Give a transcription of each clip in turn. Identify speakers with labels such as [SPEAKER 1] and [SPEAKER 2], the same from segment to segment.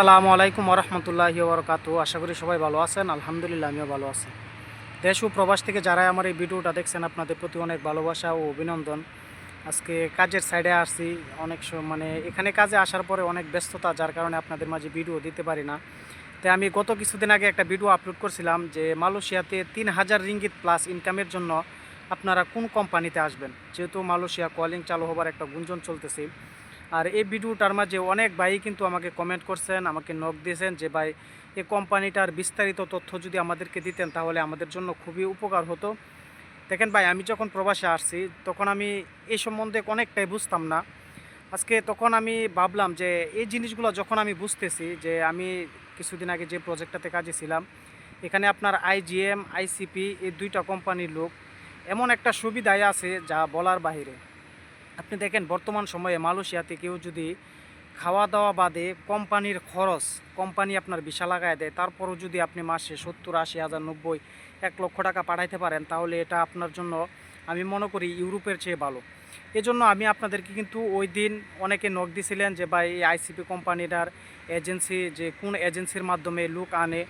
[SPEAKER 1] আসসালামু আলাইকুম ওরহমতুল্লাহি বরকাতু আশা করি সবাই ভালো আছেন। আলহামদুলিল্লাহ, আমিও ভালো আছি। দেশ ও প্রবাস থেকে যারা আমার এই ভিডিওটা দেখছেন, আপনাদের প্রতি অনেক ভালোবাসা ও অভিনন্দন। আজকে কাজের সাইডে আসছি। অনেক মানে এখানে কাজে আসার পরে অনেক ব্যস্ততা, যার কারণে আপনাদের মাঝে ভিডিও দিতে পারি না। তাই আমি গত কিছুদিন আগে একটা ভিডিও আপলোড করছিলাম যে মালয়েশিয়াতে তিন হাজার রিঙ্গিত প্লাস ইনকামের জন্য আপনারা কোন কোম্পানিতে আসবেন? যেহেতু মালয়েশিয়া কলিং চালু হবার একটা গুঞ্জন চলতেছে। আর এই ভিডিওটার মাঝে অনেক ভাই কিন্তু আমাকে কমেন্ট করছেন, আমাকে নক দিয়েছেন যে, ভাই এই কোম্পানিটার বিস্তারিত তথ্য যদি আমাদেরকে দিতেন তাহলে আমাদের জন্য খুবই উপকার হতো। দেখেন ভাই, আমি যখন প্রবাসে আসছি, তখন আমি এই সম্বন্ধে অনেকটাই বুঝতাম না। আজকে তখন আমি ভাবলাম যে, এই জিনিসগুলো যখন আমি বুঝতেছি যে, আমি কিছুদিন আগে যে প্রজেক্টটাতে কাজে ছিলাম, এখানে আপনার আইজিএম আইসিপি এই দুইটা কোম্পানির লোক এমন একটা সুবিধায় আছে যা বলার বাইরে আপনি দেখেন, বর্তমান সময়ে মালয়েশিয়াতে কেউ যদি খাওয়া দাওয়া বাদে কোম্পানির খরচ, কোম্পানি আপনার বিশা লাগায় দেয়, তারপরও যদি আপনি মাসে সত্তর, আশি, হাজার, নব্বই, এক লক্ষ টাকা পাঠাইতে পারেন, তাহলে এটা আপনার জন্য আমি মনে করি ইউরোপের চেয়ে ভালো। এজন্য আমি আপনাদেরকে কিন্তু ওই দিন অনেকে নক দিছিলেন যে, ভাই, এই আইসিপি কোম্পানিটার এজেন্সি যে, কোন এজেন্সির মাধ্যমে লোক আনে?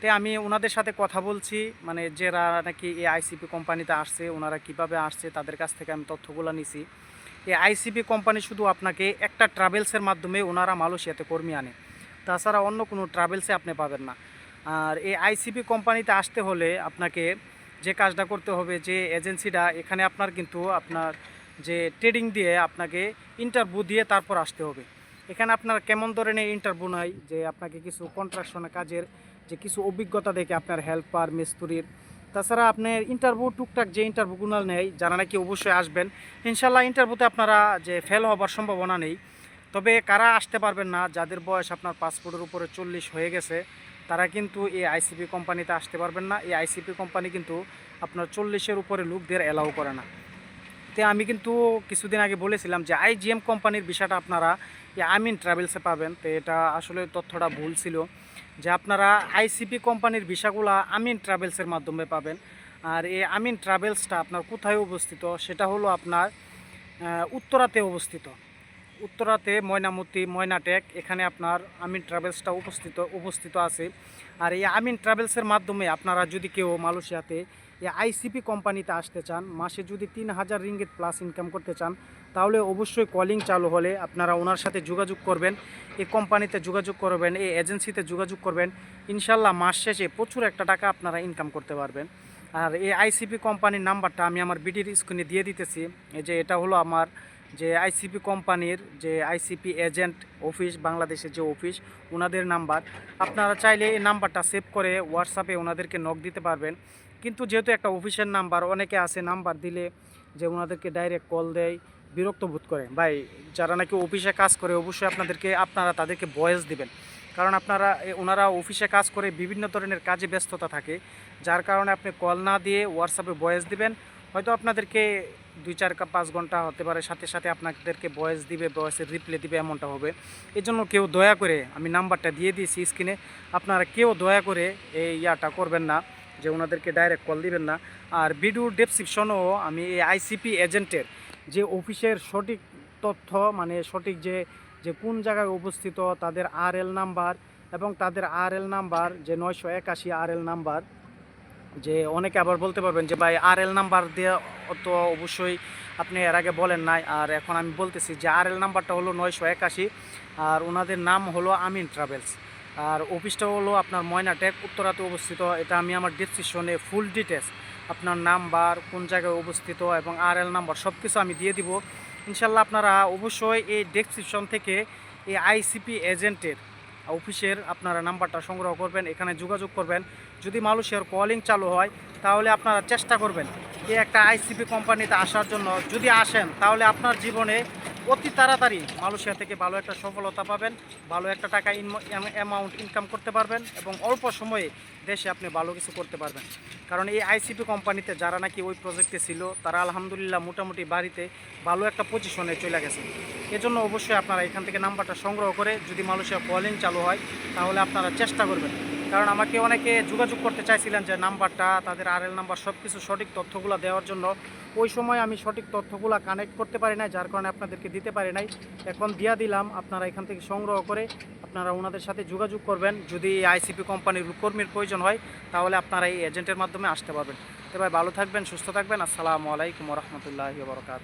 [SPEAKER 1] তাই আমি ওনাদের সাথে কথা বলছি মানে যারা নাকি এই আইসিপি কোম্পানিতে আসছে, ওনারা কীভাবে আসছে, তাদের কাছ থেকে আমি তথ্যগুলো নিছি। এই আইসিপি কোম্পানি শুধু আপনাকে একটা ট্রাভেলসের মাধ্যমে ওনারা মালয়েশিয়াতে কর্মী আনে। তাছাড়া অন্য কোনো ট্রাভেলসে আপনি পাবেন না। আর এই আইসিপি কোম্পানিতে আসতে হলে আপনাকে যে কাজটা করতে হবে, যে এজেন্সিটা, এখানে আপনার কিন্তু আপনার যে ট্রেডিং দিয়ে আপনাকে ইন্টারভিউ দিয়ে তারপর আসতে হবে। এখানে আপনার কেমন ধরনের ইন্টারভিউ নয় যে আপনাকে কিছু কন্ট্রাকশনের কাজের, যে কিছু অভিজ্ঞতা দেখে আপনার হেল্পার মিস্ত্রির তাছাড়া আপনার ইন্টারভিউ টুকটাক যে ইন্টারভিউগুলো নেই, যারা নাকি অবশ্যই আসবেন ইনশাল্লাহ ইন্টারভিউতে আপনারা যে ফেল হবার সম্ভাবনা নেই। তবে কারা আসতে পারবেন না, যাদের বয়স আপনার পাসপোর্টের উপরে চল্লিশ হয়ে গেছে, তারা কিন্তু এই আইসিপি কোম্পানিতে আসতে পারবেন না। এই আইসিপি কোম্পানি কিন্তু আপনার চল্লিশের উপরে লোকদের অ্যালাউ করে না। তো আমি কিন্তু কিছুদিন আগে বলেছিলাম যে আইজিএম কোম্পানির বিষয়টা আপনারা আমিন ট্রাভেলসে পাবেন। তো এটা আসলে তথ্যটা ভুল ছিল যে আপনারা আইসিপি কোম্পানির ভিসাগুলা আমিন ট্রাভেলসের মাধ্যমে পাবেন। আর এই আমিন ট্রাভেলসটা আপনার কোথায় অবস্থিত? সেটা হলো আপনার উত্তরাতে অবস্থিত। উত্তরাতে ময়নামতি, ময়নাটেক, এখানে আপনার আমিন ট্রাভেলসটা উপস্থিত উপস্থিত আছে। আর এই আমিন ট্রাভেলসের মাধ্যমে আপনারা যদি কেউ মালয়েশিয়াতে এই আইসিপি কোম্পানিতে আসতে চান, মাসে যদি তিন হাজার রিঙ্গিত প্লাস ইনকাম করতে চান, তাহলে অবশ্যই কলিং চালু হলে আপনারা ওনার সাথে যোগাযোগ করবেন, এই কোম্পানিতে যোগাযোগ করবেন, এই এজেন্সিতে যোগাযোগ করবেন। ইনশাল্লাহ মাস শেষে প্রচুর একটা টাকা আপনারা ইনকাম করতে পারবেন। আর এই আইসিপি কোম্পানির নাম্বারটা আমি আমার বিডির স্ক্রিনে দিয়ে দিতেছি। এই যে এটা হলো আমার যে আইসিপি কোম্পানির যে আইসিপি এজেন্ট অফিস, বাংলাদেশের যে অফিস ওনাদের নাম্বার। আপনারা চাইলে এই নাম্বারটা সেভ করে হোয়াটসঅ্যাপে ওনাদেরকে নক দিতে পারবেন। কিন্তু যেহেতু একটা অফিসের নাম্বার, অনেকে আছে নাম্বার দিলে যে ওনাদেরকে ডাইরেক্ট কল দেয়, বিরক্ত বোধ করে ভাই, যারা নাকি অফিসে কাজ করে, অবশ্যই আপনাদেরকে, আপনারা তাদেরকে ভয়েস দিবেন। কারণ আপনারা ওনারা অফিসে কাজ করে বিভিন্ন ধরনের কাজে ব্যস্ততা থাকে। যার কারণে আপনি কল না দিয়ে হোয়াটসঅ্যাপে ভয়েস দিবেন। হয়তো আপনাদেরকে দুই চার কা পাঁচ ঘণ্টা হতে পারে, সাথে সাথে আপনাদেরকে ভয়েস দিবে ভয়েসের রিপ্লে দিবে, এমনটা হবে। এই জন্য কেউ দয়া করে আমি নাম্বারটা দিয়ে দিয়েছি স্ক্রিনে আপনারা কেউ দয়া করে এই ইয়াটা করবেন না, যে ওনাদেরকে ডাইরেক্ট কল দিবেন না। আর ভিডিওর ডেসক্রিপশনও আমি এই আইসিপি এজেন্টের যে অফিসের সঠিক তথ্য মানে সঠিক যে যে কোন জায়গায় অবস্থিত তাদের আর এল নাম্বার এবং তাদের আর এল নাম্বার যে নয়শো একাশি আর এল নাম্বার যে অনেকে আবার বলতে পারবেন যে, ভাই আর এল নাম্বার দিয়ে তো অবশ্যই আপনি এর আগে বলেন নাই। আর এখন আমি বলতেছি যে আর এল নাম্বারটা হলো নয়শো একাশি আর ওনাদের নাম হলো আমিন ট্রাভেলস। আর অফিসটা হলো আপনার ময়নাটেক, উত্তরাতে অবস্থিত। এটা আমি আমার ডিসক্রিপশনে ফুল ডিটেলস আপনার নাম্বার, কোন জায়গায় অবস্থিত এবং আর এল নাম্বার সব কিছু আমি দিয়ে দিব। ইনশাল্লাহ আপনারা অবশ্যই এই ডেসক্রিপশন থেকে এই আইসিপি এজেন্টের অফিসের আপনারা নাম্বারটা সংগ্রহ করবেন, এখানে যোগাযোগ করবেন। যদি মালয়েশিয়ার কলিং চালু হয়, তাহলে আপনারা চেষ্টা করবেন, এই একটা আইসিপি কোম্পানিতে আসার জন্য। যদি আসেন, তাহলে আপনার জীবনে অতি তাড়াতাড়ি মালয়েশিয়া থেকে ভালো একটা সফলতা পাবেন, ভালো একটা টাকা অ্যামাউন্ট ইনকাম করতে পারবেন এবং অল্প সময়ে দেশে আপনি ভালো কিছু করতে পারবেন। কারণ এই আইসিপি কোম্পানিতে যারা নাকি ওই প্রজেক্টে ছিল, তারা আলহামদুলিল্লাহ মোটামুটি বাড়িতে ভালো একটা পজিশনে চলে গেছে। এজন্য অবশ্যই আপনারা এখান থেকে নাম্বারটা সংগ্রহ করে যদি মালয়েশিয়া কলিং চালু হয়, তাহলে আপনারা চেষ্টা করবেন। কারণ আমাকে অনেকে যোগাযোগ করতে চাইছিলেন যে নাম্বারটা, তাদের আরএল নাম্বার সব কিছু সঠিক তথ্যগুলো দেওয়ার জন্য। ওই সময় আমি সঠিক তথ্যগুলো কানেক্ট করতে পারি নাই, যার কারণে আপনাদেরকে দিতে পারি নাই। এখন দিয়া দিলাম, আপনারা এখান থেকে সংগ্রহ করে আপনারা ওনাদের সাথে যোগাযোগ করবেন। যদি আইসিপি কোম্পানির কর্মীর প্রয়োজন হয়, তাহলে আপনারা এই এজেন্টের মাধ্যমে আসতে পারবেন। ভাই, ভালো থাকবেন, সুস্থ থাকবেন। আসসালামু আলাইকুম রহমতুল্লাহি বরকাত